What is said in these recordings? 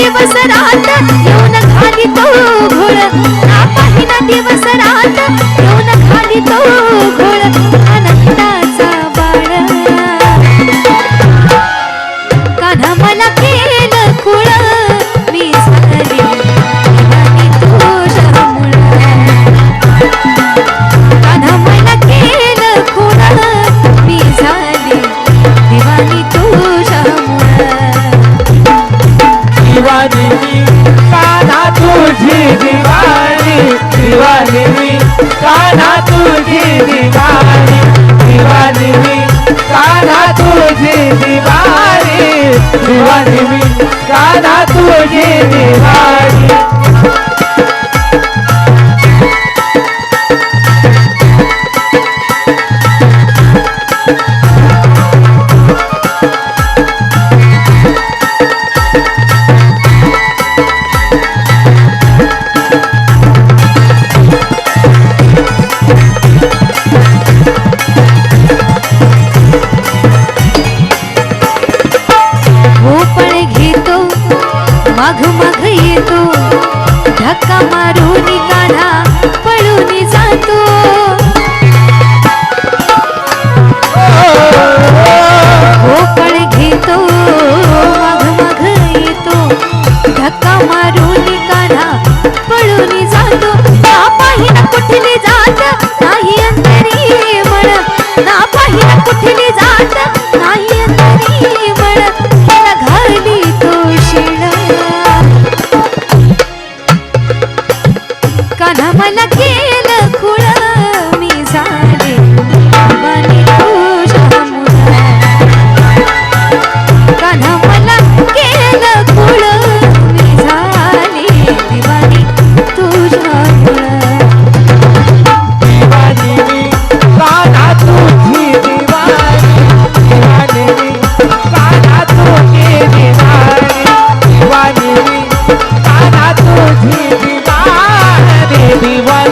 दिवस रात येऊन घाली तो घोळ. ना पाहिना दिवस रात येऊन घाली तो घोळ. तुझी दिवाणी दिवानी मी काना तुझी दिवाणी दिवानी मी काना तुझी दिवाणी दिवानी मी काना तुझी दिवाणी. धक्का मारून कान्हा पळून जातो. हो पण घेतो माघ माघ येतो. धक्का मारून कान्हा पळून जातो. ना पाहिना कुठली जात नाही अंतरी मळ. ना पाहिना कुठली जात कान्हा मला केलं खुळ.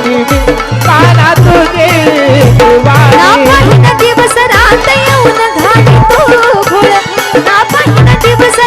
दिवानी. मी काना दिवस रात येऊन घाली तो घोळ. ना पाहिना दिवस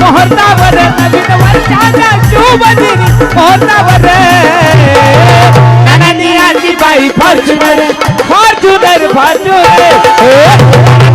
मुहूर्तावर नवीन वर्षाच्या शुभ दिनी मुहूर्तावर बाई फॉर्च्युनर फॉर्च्युनर फॉर्च्युनर